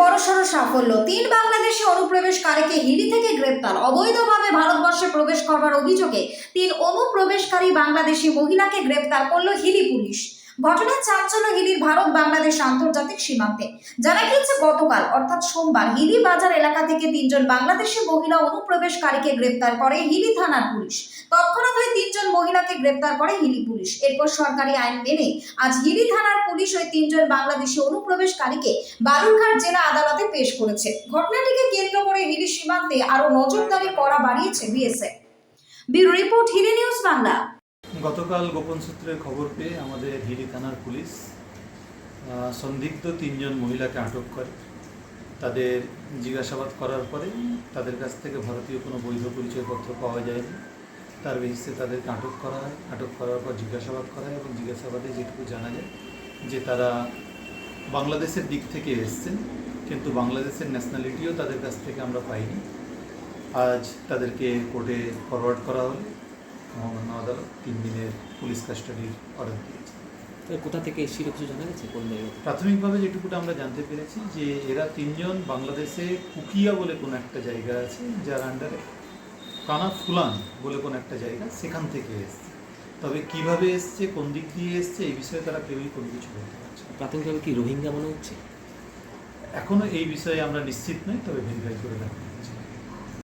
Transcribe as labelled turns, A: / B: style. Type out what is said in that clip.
A: বড়সড় সাফল্য। তিন বাংলাদেশি অনুপ্রবেশকারীকে হিলি থেকে গ্রেপ্তার। অবৈধভাবে ভারতবর্ষে প্রবেশ করবার অভিযোগে তিন অনুপ্রবেশকারী বাংলাদেশি মহিলাকে গ্রেপ্তার করল হিলি পুলিশ। ঘটনার চাঞ্চল্য হিলির ভারত বাংলাদেশ আন্তর্জাতিক সীমান্তে। জানা গিয়েছে, গতকাল, অর্থাৎ সোমবার, হিলি বাজার এলাকা থেকে তিনজন বাংলাদেশি মহিলা অনুপ্রবেশকারীকে গ্রেপ্তার করে হিলি থানার পুলিশ। তৎক্ষণাৎ ওই তিনজন মহিলাকে গ্রেপ্তার করে হিলি পুলিশ। এরপর সরকারি আইন মেনে আজ হিলি থানার পুলিশ ওই তিনজন বাংলাদেশি অনুপ্রবেশকারীকে বালুরঘাট জেলা আদালতে পেশ করেছে। ঘটনাটিকে কেন্দ্র করে হিলি সীমান্তে আরও নজরদারি করা বাড়িয়েছে BSF. Bureau report, Hili news Bangla.
B: গতকাল গোপন সূত্রে খবর পেয়ে আমাদের হিলি থানার পুলিশ সন্দিগ্ধ তিনজন মহিলাকে আটক করে। তাদের জিজ্ঞাসাবাদ করার পরে তাদের কাছ থেকে ভারতীয় কোনো বৈধ পরিচয়পত্র পাওয়া যায়নি। তার বেসিসে তাদেরকে আটক করা হয়। আটক করার পর জিজ্ঞাসাবাদ করা হয় এবং জিজ্ঞাসাবাদে যেটুকু জানা যায় যে তারা বাংলাদেশের দিক থেকে এসছেন, কিন্তু বাংলাদেশের ন্যাশনালিটিও তাদের কাছ থেকে আমরা পাইনি। আজ তাদেরকে কোর্টে ফরওয়ার্ড করা হলো। মহামান্য আদালত তিন দিনের পুলিশ কাস্টাডির অর্ডার দিয়েছে।
C: তো কোথা থেকে এসেছিল কিছু জানা গেছে? কোন জায়গা
B: প্রাথমিকভাবে যেটুকুটা আমরা জানতে পেরেছি যে এরা তিনজন বাংলাদেশে কুকিয়া বলে কোনো একটা জায়গা আছে যার আন্ডারে কানা ফুলান বলে কোনো একটা জায়গা সেখান থেকে এসছে। তবে কীভাবে এসছে কোন দিক দিয়ে এসছে এই বিষয়ে তারা কেউই কোনো কিছু বলতে পারছে
C: প্রাথমিকভাবে কি রোহিঙ্গা মনে হচ্ছে?
B: এখনও এই বিষয়ে আমরা নিশ্চিত নই তবে ভেরিফাই করে দেখা